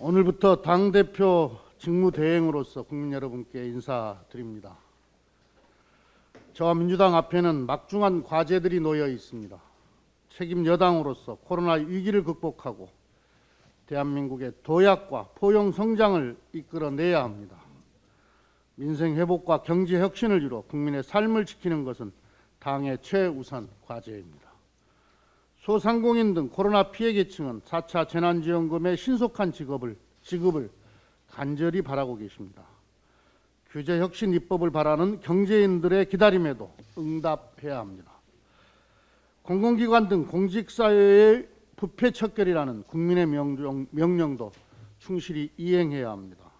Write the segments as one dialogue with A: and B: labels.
A: 오늘부터 당 대표 직무 대행으로서 국민 여러분께 인사드립니다. 저와 민주당 앞에는 막중한 과제들이 놓여 있습니다. 책임 여당으로서 코로나 위기를 극복하고 대한민국의 도약과 포용 성장을 이끌어내야 합니다. 민생 회복과 경제 혁신을 이루어 국민의 삶을 지키는 것은 당의 최우선 과제입니다. 소상공인 등 코로나 피해 계층은 4차 재난지원금의 신속한 지급을, 지급을 간절히 바라고 계십니다. 규제 혁신 입법을 바라는 경제인들의 기다림에도 응답해야 합니다. 공공기관 등 공직사회의 부패 척결이라는 국민의 명령, 명령도 충실히 이행해야 합니다.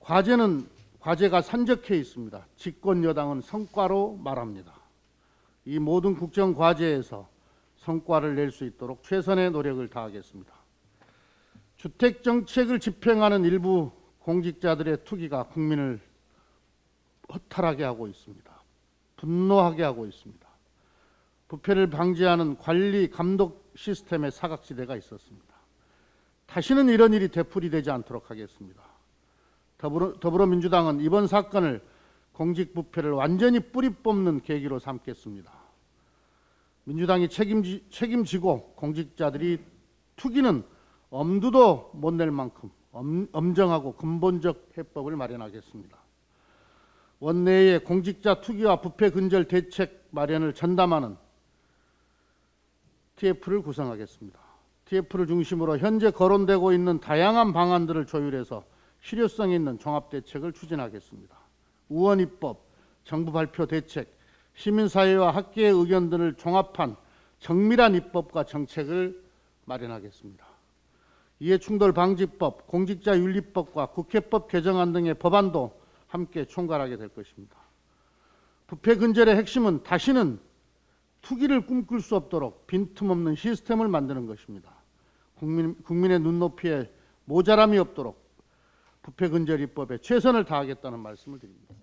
A: 과제는 과제가 산적해 있습니다. 집권 여당은 성과로 말합니다. 이 모든 국정 과제에서 성과를 낼 수 있도록 최선의 노력을 다하겠습니다. 주택 정책을 집행하는 일부 공직자들의 투기가 국민을 허탈하게 하고 있습니다. 분노하게 하고 있습니다. 부패를 방지하는 관리 감독 시스템의 사각지대가 있었습니다. 다시는 이런 일이 되풀이되지 않도록 하겠습니다. 더불어, 더불어민주당은 이번 사건을 공직부패를 완전히 뿌리 뽑는 계기로 삼겠습니다. 민주당이 책임지, 책임지고 공직자들이 투기는 엄두도 못 낼 만큼 엄, 엄정하고 근본적 해법을 마련하겠습니다. 원내에 공직자 투기와 부패 근절 대책 마련을 전담하는 TF를 구성하겠습니다. TF를 중심으로 현재 거론되고 있는 다양한 방안들을 조율해서 실효성 있는 종합 대책을 추진하겠습니다. 우원 입법, 정부 발표 대책, 시민사회와 학계의 의견들을 종합한 정밀한 입법과 정책을 마련하겠습니다. 이해충돌 방지법, 공직자 윤리법과 국회법 개정안 등의 법안도 함께 총괄하게 될 것입니다. 부패 근절의 핵심은 다시는 투기를 꿈꿀 수 없도록 빈틈없는 시스템을 만드는 것입니다. 국민, 국민의 눈높이에 모자람이 없도록 부패 근절 입법에 최선을 다하겠다는 말씀을 드립니다.